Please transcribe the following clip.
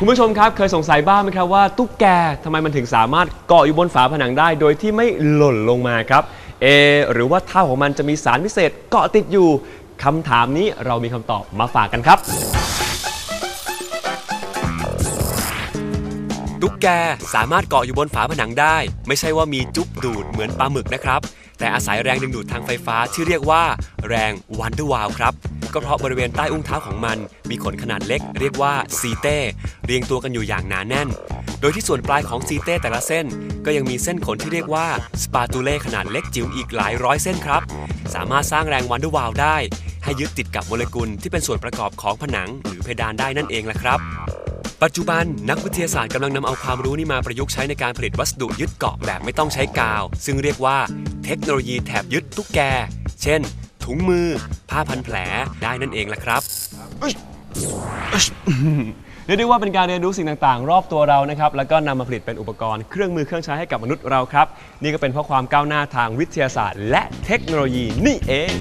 คุณผู้ชมครับเคยสงสัยบ้างไหมครับว่าตุ๊กแกทำไมมันถึงสามารถเกาะอยู่บนฝาผนังได้ โดยที่ไม่หล่นลงมาครับเอหรือว่าเท้าของมันจะมีสารพิเศษเกาะติดอยู่คำถามนี้เรามีคำตอบมาฝากกันครับ ตุ๊กแกสามารถเกาะอยู่บนฝาผนังได้ ไม่ใช่ว่ามีจุ๊บดูดเหมือนปลาหมึกนะครับ แต่อาศัยแรงดึงดูดทางไฟฟ้าที่เรียกว่า แรงวันเดอร์วาลครับ ก็เพราะบริเวณใต้อุ้งเท้าของมัน มีขนขนาดเล็ก เรียกว่าซีเต้เรียงตัวกันอยู่อย่างหนาแน่น โดยที่ส่วนปลายของซีเต้แต่ละเส้น ก็ยังมีเส้นขนที่เรียกว่าสปาตูเล่ขนาดเล็กจิ๋วอีกหลายร้อยเส้นครับ สามารถสร้างแรงวันเดอร์วาลได้ให้ยึดติดกับโมเลกุลที่เป็นส่วนประกอบของผนังหรือเพดานได้นั่นเองละครับ ปัจจุบันนักวิทยาศาสตร์กำลังนำเอาความรู้นี้มาประยุกต์ใช้ในการผลิตวัสดุยึดเกาะแบบไม่ต้องใช้กาว ซึ่งเรียกว่าเทคโนโลยีแถบยึดตุ๊กแก เช่น ถุงมือ ผ้าพันแผลได้นั่นเองแหละครับเรียกได้ว่าเป็นการเรียนรู้สิ่งต่างๆ รอบตัวเรานะครับ แล้วก็นำมาผลิตเป็นอุปกรณ์เครื่องมือเครื่องใช้ให้กับมนุษย์เราครับ นี่ก็เป็นเพราะความก้าวหน้าทางวิทยาศาสตร์ และเทคโนโลยีนี่เอง